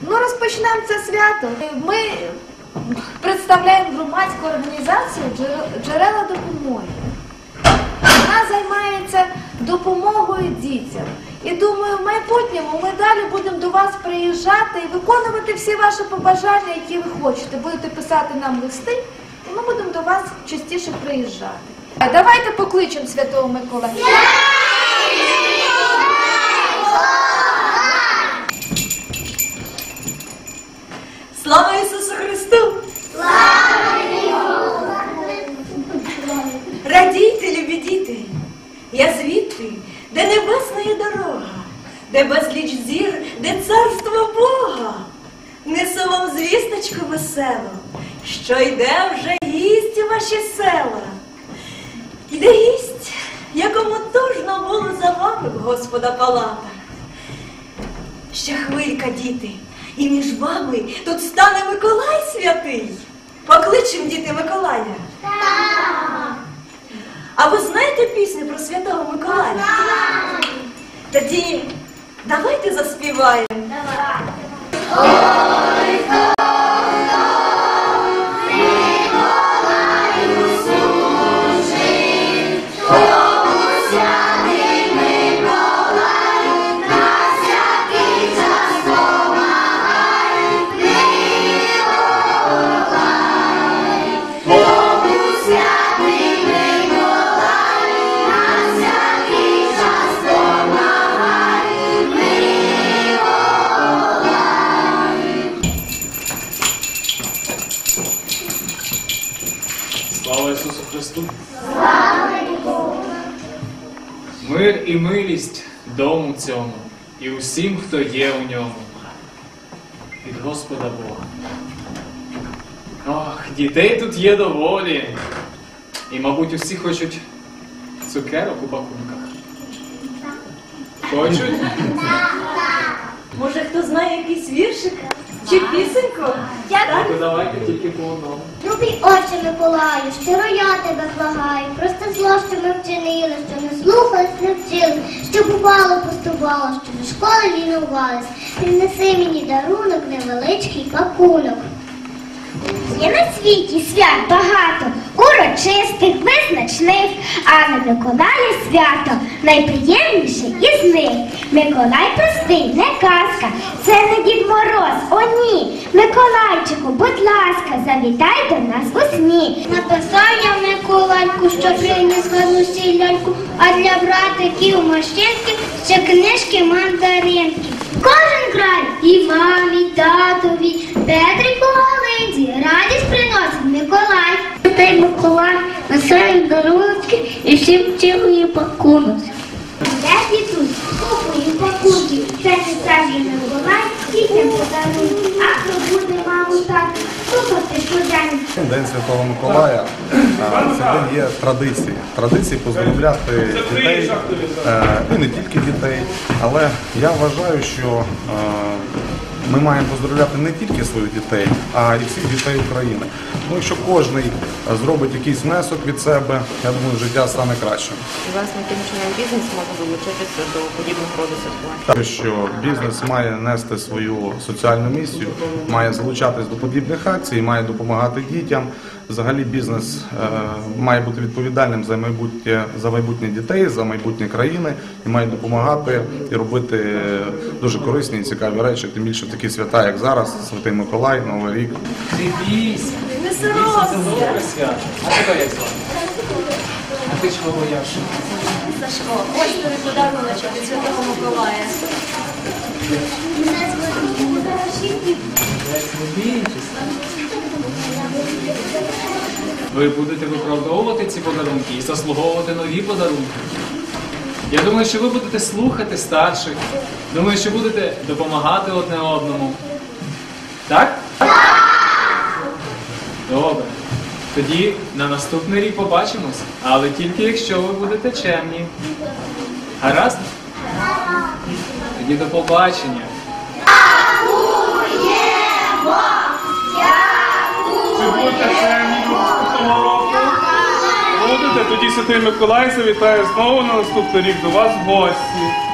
Ну, розпочнемо це свято. Ми представляємо громадську організацію джерела допомоги. Вона займається допомогою дітям. І думаю, в майбутньому ми далі будемо до вас приїжджати і виконувати всі ваші побажання, які ви хочете. Будете писати нам листи, і ми будемо до вас частіше приїжджати. А Давайте покличемо Святого Миколая. Слава Ісусу Христу! Радійте, любі діти! Я звідти, де небесна є дорога, де безліч зір, де царство Бога. Несу вам звісточку веселу, що йде вже гість у ваші села. Йде гість, якому тужно було за вами в Господа палата. Ще хвилька, діти, і між вами тут стане Миколай святий. Покличем, діти, Миколая. А ви знаєте пісню про святого Миколая? Тоді давайте заспіваємо. Слава Ісусу Христу! Мир і милість дому цьому і усім, хто є у ньому. Від Господа Бога. Ох, дітей тут є доволі. І, мабуть, усі хочуть цукерок у пакунках. Хочуть? Може, хто знає якийсь віршик давайте тільки по одному. Любий отче Миколаю, щиро я тебе благаю, просто зло, що ми вчинили, що не слухались, не вчили, що бувало, постувало, що до школи лінувались. Принеси мені дарунок, невеличкий пакунок. Є на світі свят багато, урочистих, визначних, а на Миколая свято найприємніше із них. Миколай простий, не казка, це не Дід Мороз, о ні. Миколайчику, будь ласка, завітай до нас у сні. Написав я Миколайку, що приніс гарну сіляньку, а для братиків машинки ще книжки мандаринки. Кожен край і мамі, і татові, Петрику Галинці, радість приносить Миколай. Цей Миколай несе їм і всім цілує пакунок. Де дідусь, купує пакунки, це не саме Миколай, дітям подарунки, а хто буде маму тату, слухати. День Святого Миколая це день є традиції. Традиції поздоровляти дітей, е, і не тільки дітей, але я вважаю, що е, ми маємо поздоровляти не тільки своїх дітей, а й всіх дітей України. Ну, якщо кожен зробить якийсь внесок від себе, я думаю, життя стане кращим. Власне, тим чином бізнес може долучитися до подібних роду святкувань. Що бізнес має нести свою соціальну місію, має залучатись до подібних акцій, має допомагати дітям. Взагалі бізнес е, має бути відповідальним за майбутнє за майбутнє дітей, за майбутнє країни і має допомагати і робити дуже корисні і цікаві речі. Тим більше такі свята, як зараз, Святий Миколай, Новий рік. Не Це добре свято. А тебе як звати? А ти чого боявся? Сашко, ось тобі подаруночок від Святого Миколая. Не. Ви будете виправдовувати ці подарунки і заслуговувати нові подарунки. Я думаю, що ви будете слухати старших. Думаю, що будете допомагати одне одному. Так? Добре. Тоді на наступний рік побачимось, але тільки якщо ви будете чемні. Гаразд? Тоді до побачення. Тоді Святий Миколай завітає знову на наступний рік до вас в гості.